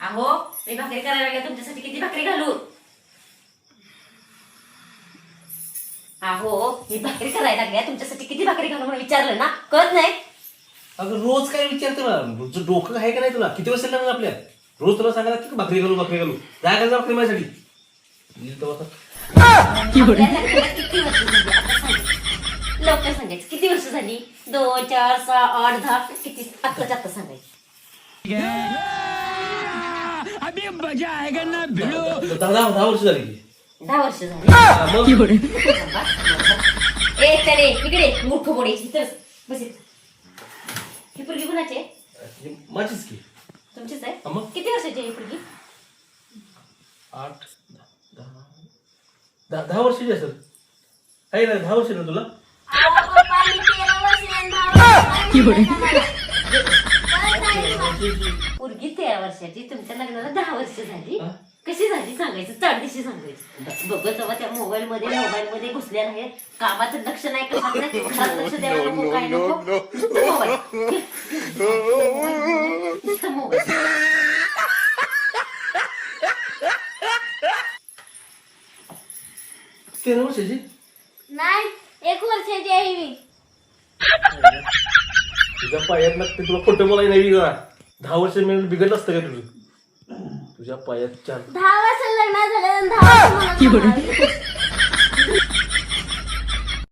अहो मी भाकरी करायला लागले तुमच्यासाठी किती भाकरी घालू अहो मी भाकरी करायला लागल्या तुमच्यासाठी किती भाकरी घालू म्हणून विचारलं ना? कळत नाही? अगं रोज काय विचारतो ना तुझं डोकं आहे का नाही तुला? किती वर्ष लागणार आपल्या? रोज तुला सांगायला की भाकरी घालू भाकरी घालू? जाय का जा भाकरी माझ्यासाठी. किती वर्ष झाली? आता सांग. लवकर सांगायचं. किती वर्ष झाली? दोन चार सहा आठ दहा किती? आत्ताच्या आत्ता सांगायचं. ना भिड़ो। दहा दहा दहा वर्ष झाली की. दहा वर्ष झाली हा, मग ए तडे इकडे मूर्ख बोडे इथं बस इथं. ही पोरगी कुणाची आहे? माझीच की. तुमचीच हा आहे मग? किती वर्षाची आहे ही पोरगी? आठ दहा दहा दहा वर्षाची असेल आहे ना दहा वर्ष ना तुला पोरगी तेरा वर्षाची तुमच्या लग्नाला दहा वर्ष झाली? कशी झाली सांगायचं? चाडदिशी सांगायचं. बघत तेव्हा त्या मोबाईल मध्ये मोबाईल मध्ये घुसल्या नाही कामाचं लक्ष नाही कशात नाही घरात लक्ष द्यायला नको काय नको? नुसतं मोबाईल. नुसतं मोबाईल. तेरा वर्षाची? नाही एक वर्षाची आहे मी तुझ्या पायात लागते तुला खोटं बोलायला नाही का? दहा वर्ष मिळून बिघडलं असतं का तुझं? तुझ्या पायात चार दहा वर्ष लग्न झालं आणि दहा वर्ष मला सांभाळायचं.